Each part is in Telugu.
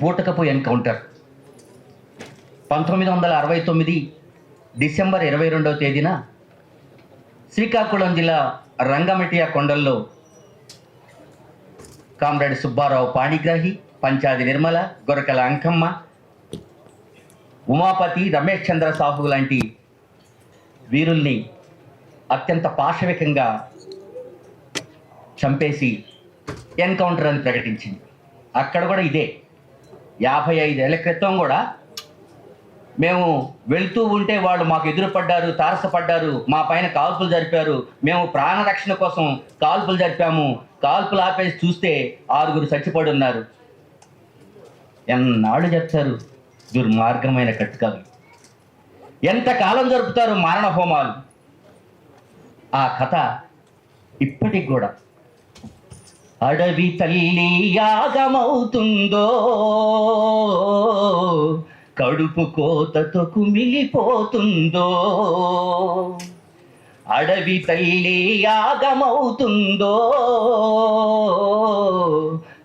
బూటకపు ఎన్కౌంటర్. పంతొమ్మిది వందల అరవై తొమ్మిది డిసెంబర్ ఇరవై రెండవ తేదీన శ్రీకాకుళం జిల్లా రంగమటియా కొండల్లో కామ్రేడ్ సుబ్బారావు పాణిగ్రాహి పంచాది నిర్మల గొరకల అంకమ్మ ఉమాపతి రమేష్ చంద్ర సాహు లాంటి వీరుల్ని అత్యంత పాశవికంగా చంపేసి ఎన్కౌంటర్ అని ప్రకటించింది. అక్కడ కూడా ఇదే. యాభై ఐదేళ్ళ క్రితం కూడా మేము వెళ్తూ ఉంటే వాళ్ళు మాకు ఎదురుపడ్డారు తారసపడ్డారు మా పైన కాల్పులు జరిపారు. మేము ప్రాణరక్షణ కోసం కాల్పులు జరిపాము. కాల్పులు ఆపేసి చూస్తే ఆరుగురు చచ్చిపడి ఉన్నారు. ఎన్నాళ్ళు చెప్తారు? దుర్మార్గమైన కట్టుకలు ఎంతకాలం జరుపుతారు మారణ హోమాలు ఆ కథ ఇప్పటికి కూడా అడవి తల్లి యాగమవుతుందో? కడుపు కోతతో కుమిలిపోతుందో అడవి తల్లి యాగమవుతుందో?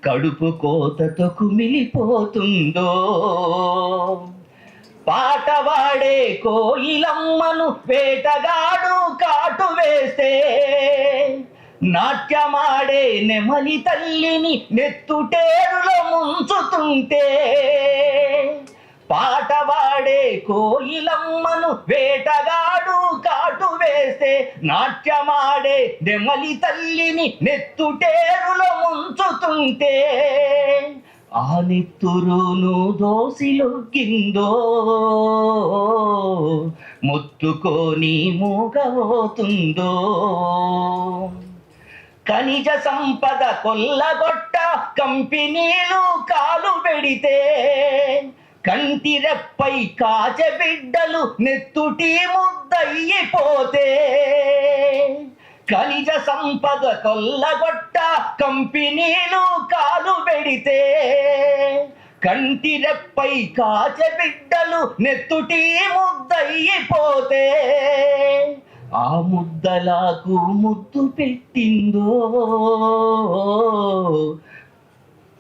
కడుపు కోతతో కుమిలిపోతుందో పాట పాడే కోయిలమ్మను వేటగాడు కాటు వేస్తే నాట్యమాడే నెమలి తల్లిని నెత్తుటేరులో ముంచుతుంటే పాట పాడే కోయిలమ్మను వేటగాడు కాటు వేస్తే నాట్యమాడే నెమలి తల్లిని నెత్తుటేరులో ముంచుతుంటే ఆ నెత్తురును దోసిలొగ్గిందో ముత్తుకొని మూగబోతుందో ఖనిజ సంపద కొల్లగొట్ట కంపెనీలు కాలు పెడితే కంటిరెప్పై కాచ బిడ్డలు నెత్తుటి ముద్దయ్యిపోతే. ఖనిజ సంపద కొల్లగొట్ట కంపెనీలు కాలు పెడితే కంటిరెప్పై కాచ బిడ్డలు నెత్తుటి ముద్దయ్యిపోతే. ఆ ముద్దలాకు ముద్దు పెట్టిందో?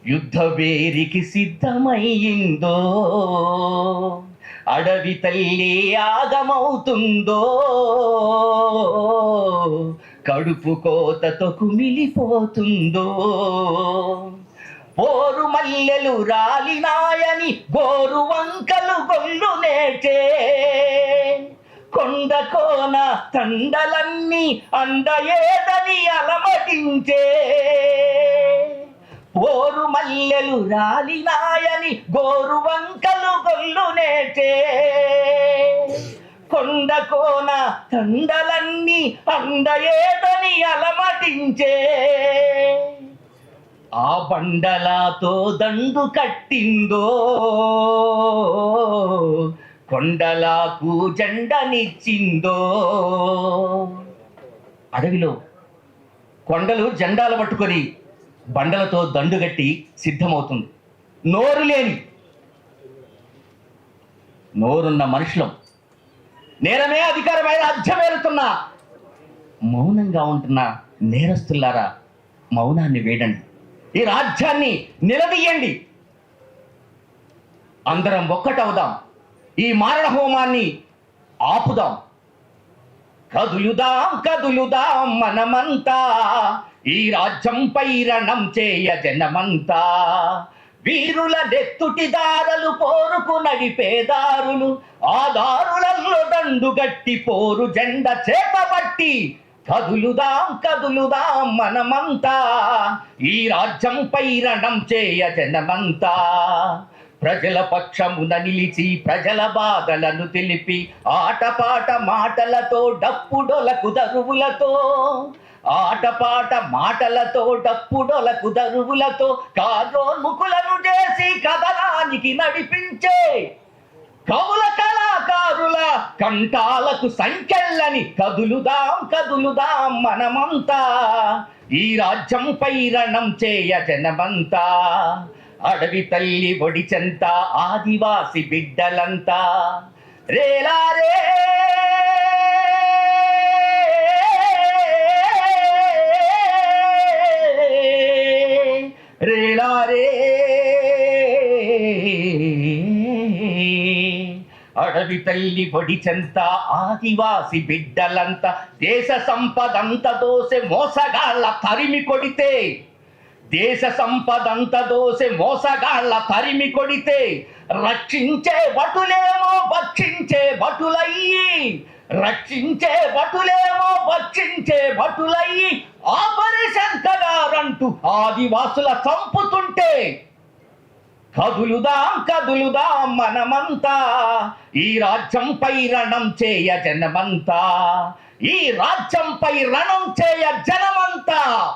యుద్ధ వేరికి సిద్ధమయ్యిందో? అడవి తల్లి ఆగమవుతుందో? కడుపు కోతతో కుమిలిపోతుందో పోరు మల్లెలు రాలినాయని గోరు వంకలు గొల్లు నేటే కొండ కోన తండలన్నీ అందయేదని అలమటించే. పోరు మల్లెలు రాలినాయని గోరు వంకలు గొల్లు నేచే. కొండ కోన తండలన్నీ అందయేదని అలమటించే. ఆ బండలాతో దండు కట్టిందో కొండలాకు జెండనిచ్చిందో. అడవిలో కొండలు జెండాలు పట్టుకొని బండలతో దండు కట్టి సిద్ధమవుతుంది. నోరు లేని నోరున్న మనుషులం. నేరమే అధికారమే రాజ్యమేరుతున్న మౌనంగా ఉంటున్న నేరస్తులారా మౌనాన్ని వేడండి. ఈ రాజ్యాన్ని నిలదీయండి. అందరం ఒక్కటవుదాం. ఈ మారణ హోమాన్ని ఆపుదాం. కదులుదాం కదులుదాం మనమంతా. ఈ రాజ్యంపై రణం చేయ జనమంతా. వీరుల నెత్తుటి దారలు పోరుకు నడిపేదారులు. ఆ దారులలో దండు గట్టి పోరు జెండ చేపబట్టి కదులుదాం కదులుదాం మనమంతా. ఈ రాజ్యంపై రణం చేయ జనమంతా. ప్రజల పక్షమున నిలిచి ప్రజల బాధలను తెలిపి ఆటపాట మాటలతో డప్పుడొలకు దరువులతో ఆటపాట మాటలతో డప్పుడొలకు దరువులతో కాజోన్ముఖులను చేసి కథనానికి నడిపించే కవుల కళాకారుల కంఠాలకు సంఖ్యల్లని కదులుదాం కదులుదాం మనమంతా. ఈ రాజ్యంపై రణం చేయ జనమంతా. అడవి తల్లి ఒడిచంత ఆదివాసి బిడ్డలంతా. రేలారే రేలారే అడవి తల్లి పొడిచంత ఆదివాసి బిడ్డలంత. దేశ సంపదంత దోసె మోసగాళ్ళ తరిమి కొడితే దేశ సంపదంత దోసె మోసగాళ్ళ తరిమి కొడితే రక్షించే భటులేమో భక్షించే భటులయ్యి. రక్షించే భటులేమో భక్షించే భటులయ్యి. ఆపరేషన్ గారంటూ ఆదివాసుల చంపుతుంటే కదులుదాం కదులుదాం మనమంతా. ఈ రాజ్యంపై రణం చేయ జనమంతా. ఈ రాజ్యంపై రణం చేయ జనమంతా.